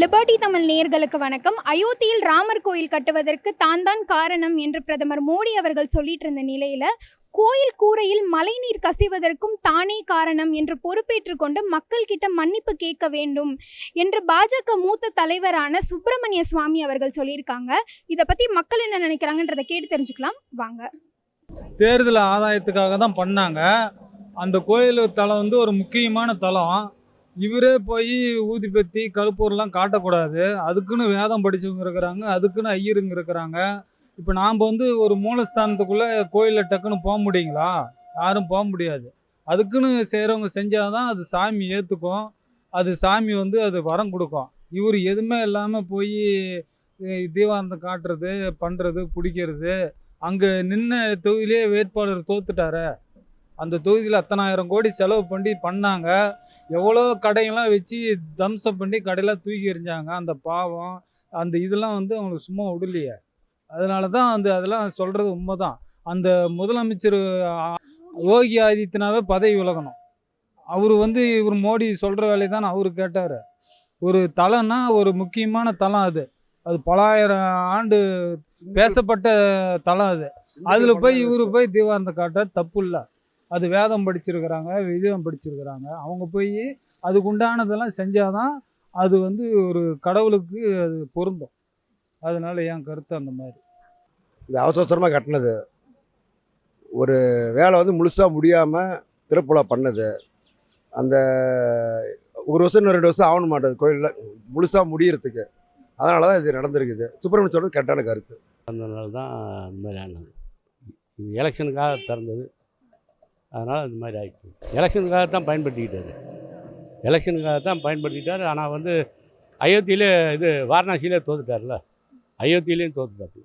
Liberty Tamil நேர்களுக்கு வணக்கம். அயோத்தியில் ராமர் கோயில் கட்டுவதற்கு தான் தான் காரணம் என்று பிரதமர் மோடி அவர்கள் சொல்லிட்டு இருந்த நிலையில கோயில் கூரையில் மழைநீர் கசிவதற்கும் தானே காரணம் என்று பொறுப்பேற்று கொண்டு மக்கள் கிட்ட மன்னிப்பு கேட்க வேண்டும் என்று பாஜக மூத்த தலைவரான சுப்பிரமணிய சுவாமி அவர்கள் சொல்லியிருக்காங்க. இதை பத்தி மக்கள் என்ன நினைக்கிறாங்கன்றதை கேட்டு தெரிஞ்சுக்கலாம். வாங்க. தேர்தல் ஆதாயத்துக்காக தான் பண்ணாங்க. அந்த கோயில் தலம் வந்து ஒரு முக்கியமான தலம். இவரே போய் ஊதிப்பத்தி கருப்பூர்லாம் காட்டக்கூடாது. அதுக்குன்னு வேதம் படித்தவங்க இருக்கிறாங்க அதுக்குன்னு ஐயருங்க இருக்கிறாங்க. இப்போ நாம் வந்து ஒரு மூலஸ்தானத்துக்குள்ளே கோயிலில் டக்குன்னு போக முடியுங்களா? யாரும் போக முடியாது. அதுக்குன்னு செய்கிறவங்க செஞ்சால் தான் அது சாமி ஏற்றுக்கும் அது சாமி வந்து அது வரம் கொடுக்கும். இவர் எதுவுமே இல்லாமல் போய் தீவாந்தம் காட்டுறது பண்ணுறது பிடிக்கிறது. அங்கே நின்ன தொகுதியிலே வேட்பாளர் தோத்துட்டாரு. அந்த தொகுதியில் அத்தனாயிரம் கோடி செலவு பண்ணி பண்ணாங்க. எவ்வளோ கடையெல்லாம் வச்சு தம்சம் பண்ணி கடையெல்லாம் தூக்கி எறிஞ்சாங்க. அந்த பாவம் அந்த இதெல்லாம் வந்து அவங்களுக்கு சும்மா விடலையே. அதனால தான் அந்த அதெல்லாம் சொல்கிறது உண்மை தான் அந்த முதலமைச்சர் யோகி ஆதித்யநாவே பதவி விலகணும். அவர் வந்து இவர் மோடி சொல்கிற வேலையை தான் அவர் கேட்டார். ஒரு தலம்னா ஒரு முக்கியமான தலம் அது. அது பலாயிரம் ஆண்டு பேசப்பட்ட தலம் அது. அதில் போய் இவரு போய் தீவார்ந்த காட்ட தப்பு இல்லை. அது வேதம் படிச்சிருக்கிறாங்க விதம் படிச்சிருக்கிறாங்க. அவங்க போய் அதுக்கு உண்டானதெல்லாம் செஞ்சாதான் அது வந்து ஒரு கடவுளுக்கு அது பொருந்தும். அதனால என் கருத்து அந்த மாதிரி. இந்த அவசர அவசரமாக கட்டினது. ஒரு வேலை வந்து முழுசாக முடியாமல் திருப்புலா பண்ணது. அந்த ஒரு வருஷம் இன்னும் ரெண்டு வருஷம் ஆகணும் மாட்டேது கோயிலில் முழுசாக முடியறதுக்கு. அதனால தான் இது நடந்திருக்குது. சுப்பிரமணியம் சொல்றது கரெக்டான கருத்து. அதனால தான் இந்த மாதிரி ஆனது. இது எலெக்ஷனுக்காக திறந்தது. அதனால் இந்த மாதிரி ஆகிட்டு எலெக்ஷனுக்காக தான் பயன்படுத்திக்கிட்டாரு. எலெக்ஷனுக்காக தான் பயன்படுத்திக்கிட்டார் ஆனால் வந்து அயோத்தியிலே இது வாரணாசியிலே தோத்துட்டார்ல. அயோத்தியிலையும் தோத்துட்டாரு.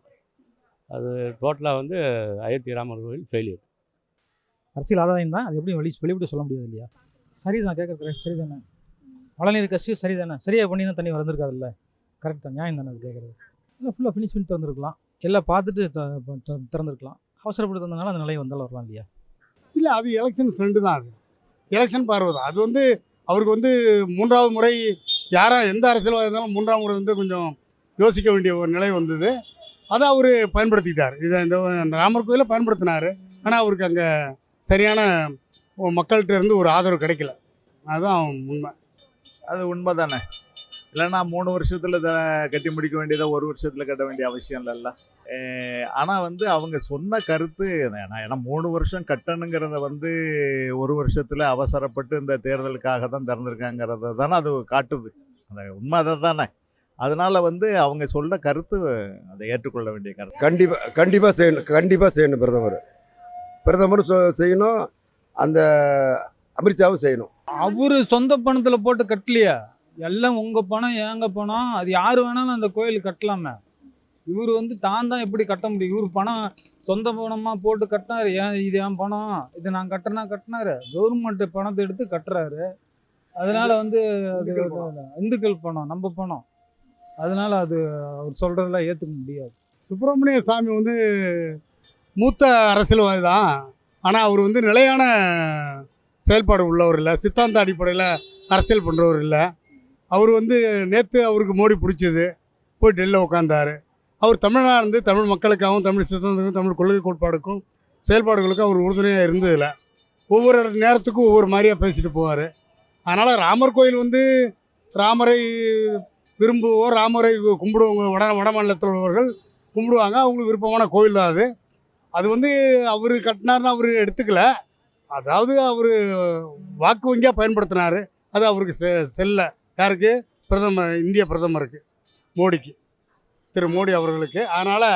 அது டோட்டலாக வந்து அயோத்தி ராமர் கோவில் ஃபெயிலியர் அரசியல் ஆதாயம் தான். அது எப்படி வெளி வெளிவிட்டு சொல்ல முடியாது இல்லையா? சரிதான் கேட்குறது சரிதானே? சரி தானே மழைநீர் கசிவு சரி தானே சரியாக பண்ணி தான் தண்ணி வந்திருக்காதுல்ல கரெக்ட் தான் நியாயம் தானே அது கேட்குறது? இல்லை ஃபுல்லாக ஃபினிஷ் பண்ணி திறந்துருக்கலாம் எல்லாம் பார்த்துட்டு த- திறந்துருக்கலாம். அவசரப்பட்டு தந்தனால அந்த நிலையை வந்தாலும் வரலாம் இல்லையா? இல்லை அது எலெக்ஷன் ஃப்ரெண்டு தான் அது. எலெக்ஷன் பார்வை தான். அது வந்து அவருக்கு வந்து மூன்றாவது முறை யாராக எந்த அரசியல்வாதி இருந்தாலும் மூன்றாவது முறை வந்து கொஞ்சம் யோசிக்க வேண்டிய ஒரு நிலை வந்தது. அதை அவர் பயன்படுத்திக்கிட்டார். இதை இந்த ராமர் கோயிலை பயன்படுத்தினார். ஆனால் அவருக்கு அங்கே சரியான மக்கள்கிட்ட இருந்து ஒரு ஆதரவு கிடைக்கல. அதுதான் உண்மை. அது உண்மை தானே இல்லைன்னா மூணு வருஷத்தில் கட்டி முடிக்க வேண்டியதை ஒரு வருஷத்தில் கட்ட வேண்டிய அவசியம் இல்லைல்ல. ஆனால் வந்து அவங்க சொன்ன கருத்து ஏன்னா ஏன்னா மூணு வருஷம் கட்டணுங்கிறத வந்து ஒரு வருஷத்தில் அவசரப்பட்டு இந்த தேர்தலுக்காக தான் திறந்திருக்காங்கிறத தானே அது காட்டுது. அந்த உண்மை அதை தானே. அதனால் வந்து அவங்க சொல்ல கருத்து அதை ஏற்றுக்கொள்ள வேண்டிய கருத்து. கண்டிப்பாக கண்டிப்பாக செய்யணும் கண்டிப்பாக செய்யணும் பிரதமர். பிரதமரும் சொ- செய்யணும் அந்த அமித்ஷாவும் செய்யணும். அவரு சொந்த பணத்தில் போட்டு கட்டலையா? எல்லாம் உங்கள் பணம் ஏங்க பணம்? அது யார் வேணாலும் அந்த கோயில் கட்டலாமே. இவர் வந்து தான் தான் எப்படி கட்ட முடியும்? இவர் பணம் சொந்த பணமாக போட்டு கட்டினாரு. ஏன் இது என் பணம்? இது நான் கட்டினா கட்டினாரு? கவர்மெண்ட் பணத்தை எடுத்து கட்டுறாரு. அதனால வந்து அது இந்துக்கள் பணம். நம்ம பணம். அதனால அது அவர் சொல்றதெல்லாம் ஏற்றுக்க முடியாது. சுப்பிரமணிய சாமி வந்து மூத்த அரசியல்வாதி தான். ஆனால் அவர் வந்து நிலையான செயல்பாடு உள்ளவர் இல்லை. சித்தாந்த அடிப்படையில் அரசியல் பண்ணுறவர் இல்லை. அவர் வந்து நேற்று அவருக்கு மோடி பிடிச்சது. போய் டெல்லியில் உட்காந்தாரு அவர் தமிழனாக இருந்து தமிழ் மக்களுக்காகவும் தமிழ் சித்தாந்தத்துக்கும் தமிழ் கொள்கை கோட்பாடுக்கும் செயல்பாடுகளுக்கும் அவர் உறுதுணையாக இருந்ததில்ல ஒவ்வொரு நேரத்துக்கும் ஒவ்வொரு மாதிரியாக பேசிட்டு போவார். அதனால் ராமர் கோயில் வந்து ராமரை விரும்புவோர் ராமரை கும்பிடுவங்க வட வட மாநிலத்தில் உள்ளவர்கள் கும்பிடுவாங்க. அவங்களுக்கு விருப்பமான கோயில் தான் அது. அது வந்து அவர் கட்டினார்னு அவர் எடுத்துக்கல. அதாவது அவர் வாக்கு வங்கியாக பயன்படுத்தினார். அது அவருக்கு செ செல்லை. யாருக்கு? பிரதமர் இந்திய பிரதமருக்கு மோடிக்கு. திரு மோடி அவர்களுக்கு. அதனால்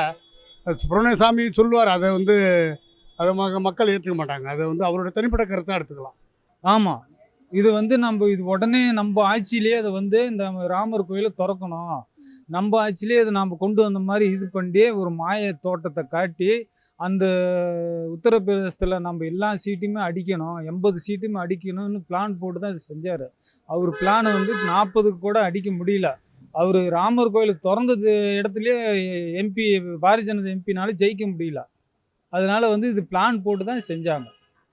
சுப்பிரமணியசாமி சொல்லுவார் அதை வந்து அதை மக்கள் ஏற்றுக்க மாட்டாங்க. அதை வந்து அவரோட தனிப்பட்ட கருத்தாக எடுத்துக்கலாம். ஆமாம் இது வந்து நம்ம இது உடனே நம்ம ஆட்சியிலேயே அதை வந்து இந்த ராமர் கோயிலை திறக்கணும். நம்ம ஆட்சியிலேயே அதை நாம் கொண்டு வந்த மாதிரி இது பண்ணி ஒரு மாய தோட்டத்தை காட்டி அந்த உத்தரப்பிரதேசத்தில் நம்ம எல்லா சீட்டையுமே அடிக்கணும் எண்பது சீட்டுமே அடிக்கணும்னு பிளான் போட்டு தான் இது செஞ்சார். அவர் பிளானை வந்து நாற்பதுக்கு கூட அடிக்க முடியல. அவர் ராமர் கோயில் திறந்தது இடத்துலையே எம்பி பாரதிய ஜனதா எம்பினால ஜெயிக்க முடியல. அதனால வந்து இது பிளான் போட்டு தான் செஞ்சாங்க.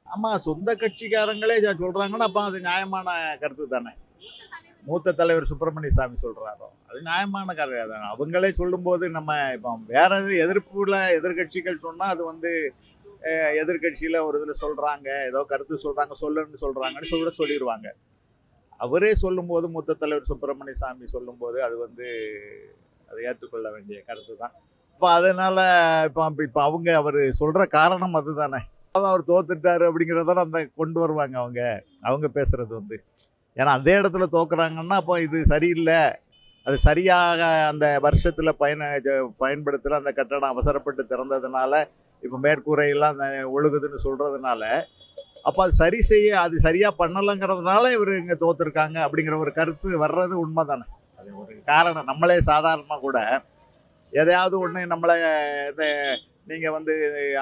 ஆமாம் சொந்த கட்சிக்காரங்களே சொல்கிறாங்கன்னா அப்போ அது நியாயமான கருத்து தானே. மூத்த தலைவர் சுப்பிரமணிய சாமி சொல்கிறாரோ அது நியாயமான கதை தான். அவங்களே சொல்லும்போது நம்ம இப்போ வேற எது எதிர்ப்புல எதிர்கட்சிகள் சொன்னால் அது வந்து எதிர்கட்சியில் ஒரு இதில் சொல்கிறாங்க ஏதோ கருத்து சொல்கிறாங்க சொல்லுன்னு சொல்கிறாங்கன்னு சொல்ல சொல்லிடுவாங்க அவரே சொல்லும்போது மூத்த தலைவர் சுப்பிரமணிய சாமி சொல்லும்போது அது வந்து அதை ஏற்றுக்கொள்ள வேண்டிய கருத்து தான். இப்போ அதனால் இப்போ இப்போ அவங்க அவர் சொல்கிற காரணம் அதுதானே. அவர் தோத்துட்டாரு அப்படிங்கிறதால அந்த கொண்டு வருவாங்க அவங்க. அவங்க பேசுறது வந்து. ஏன்னா அதே இடத்துல தோக்குறாங்கன்னா அப்போ இது சரியில்லை. அது சரியாக அந்த வருஷத்தில் பயன பயன்படுத்தல அந்த கட்டடம் அவசரப்பட்டு திறந்ததுனால இப்போ மேற்கூரையெல்லாம் அந்த ஒழுகுதுன்னு சொல்கிறதுனால அப்போ அது சரி செய்ய அது சரியாக பண்ணலைங்கிறதுனால இவர் இங்கே தோத்துருக்காங்க அப்படிங்கிற ஒரு கருத்து வர்றது உண்மை தானே அது ஒரு காரணம். நம்மளே சாதாரணமாக கூட எதையாவது ஒன்று நம்மளை இந்த நீங்கள் வந்து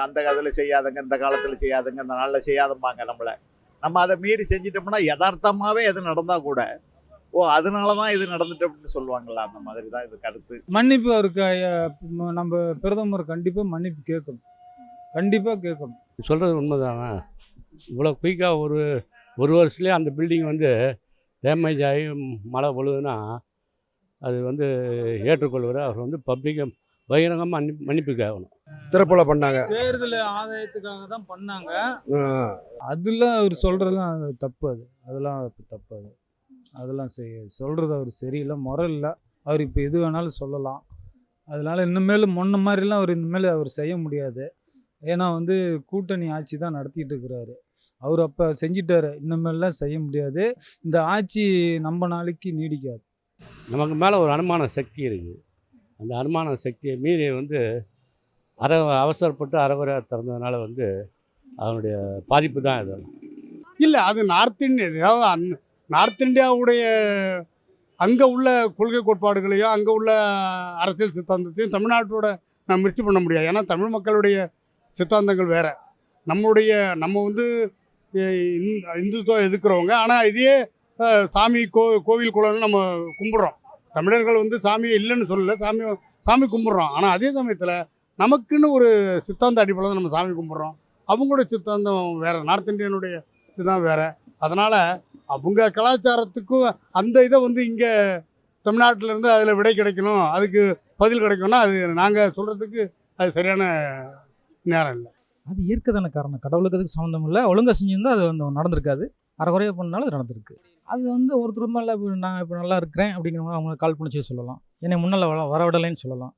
அந்த காலத்தில் செய்யாதங்க இந்த காலத்தில் செய்யாதங்க இந்த நாளில் செய்யாதம்பாங்க நம்மளை. நம்ம அதை மீறி செஞ்சிட்டோம்னா யதார்த்தமாகவே எது நடந்தால் கூட ஓ அதனால தான் இது நடந்துட்டு அப்படின்னு சொல்லுவாங்களா அந்த மாதிரி தான் இது கருத்து. மன்னிப்பு அவருக்கு நம்ம பிரதமர் கண்டிப்பாக மன்னிப்பு கேட்கணும். கண்டிப்பாக கேட்கணும். சொல்கிறது உண்மைதானா? இவ்வளோ குயிக்காக ஒரு ஒரு வருஷத்துலேயே அந்த பில்டிங் வந்து டேமேஜ் ஆகி மழை பொழுதுன்னா அது வந்து ஏற்றுக்கொள்கிற அவர் வந்து பப்ளிக்காக பகிரங்கமாக மன்னிப்பு கேட்கணும். திறப்புல பண்ணாங்க. தேர்தல் ஆதாயத்துக்காக தான் பண்ணாங்க. ஆஹ் அதில் அவர் சொல்கிறதுலாம் அது தப்பு அது. அதெல்லாம் தப்பு அது. அதெல்லாம் செய்ய சொல்கிறது அவர் சரியில்லை முறை இல்லை. அவர் இப்போ எது வேணாலும் சொல்லலாம். அதனால இனிமேல் முன்ன மாதிரிலாம் அவர் இனிமேல் அவர் செய்ய முடியாது. ஏன்னா வந்து கூட்டணி ஆட்சி தான் நடத்திட்டு இருக்கிறாரு. அவர் அப்போ செஞ்சிட்டாரு. இனிமேல்லாம் செய்ய முடியாது. இந்த ஆட்சி நம்ம நாளைக்கு நீடிக்காது. நமக்கு மேலே ஒரு அனுமான சக்தி இருக்குது அந்த அனுமான சக்தியை மீறி வந்து அரை அவசரப்பட்டு அறகுறை திறந்ததுனால வந்து அதனுடைய பாதிப்பு தான் இது. இல்லை அது நார்த் இந்தியா அதாவது அந் நார்த் இந்தியாவுடைய அங்கே உள்ள கொள்கை கோட்பாடுகளையும் அங்கே உள்ள அரசியல் சித்தாந்தத்தையும் தமிழ்நாட்டோட நான் மிர்ச்சி பண்ண முடியாது. ஏன்னா தமிழ் மக்களுடைய சித்தாந்தங்கள் வேறு. நம்முடைய நம்ம வந்து இந்துத்துவம் எதுக்குறவங்க ஆனால் இதே சாமி கோ கோவில் குளம்னு நம்ம கும்பிட்றோம். தமிழர்கள் வந்து சாமியை இல்லைன்னு சொல்லலை சாமி சாமி கும்பிட்றோம். ஆனால் அதே சமயத்தில் நமக்குன்னு ஒரு சித்தாந்த அடிப்படையில் தான் நம்ம சாமி கும்பிட்றோம். அவங்களோட சித்தாந்தம் வேறு நார்த் இந்தியனுடைய சித்தாந்தம் வேறு. அதனால் அவங்க கலாச்சாரத்துக்கும் அந்த இதை வந்து இங்கே தமிழ்நாட்டில் இருந்து அதில் விடை கிடைக்கணும். அதுக்கு பதில் கிடைக்கணும்னா அது நாங்கள் சொல்கிறதுக்கு அது சரியான நேரம் இல்லை. அது இயற்கை தானே காரணம். கடவுளுக்கு அதுக்கு சம்மந்தம் இல்லை. ஒழுங்காக செஞ்சிருந்தா அது வந்து நடந்திருக்காது. அறகுறையாக பண்ணாலும் அது நடந்திருக்கு. அது வந்து ஒருத்தர் மேலே இப்போ நான் இப்போ நல்லா இருக்கிறேன் அப்படிங்கிற அவங்க கால் பண்ணி சொல்லலாம். என்னை முன்னால் வர வரவிடலைன்னு சொல்லலாம்.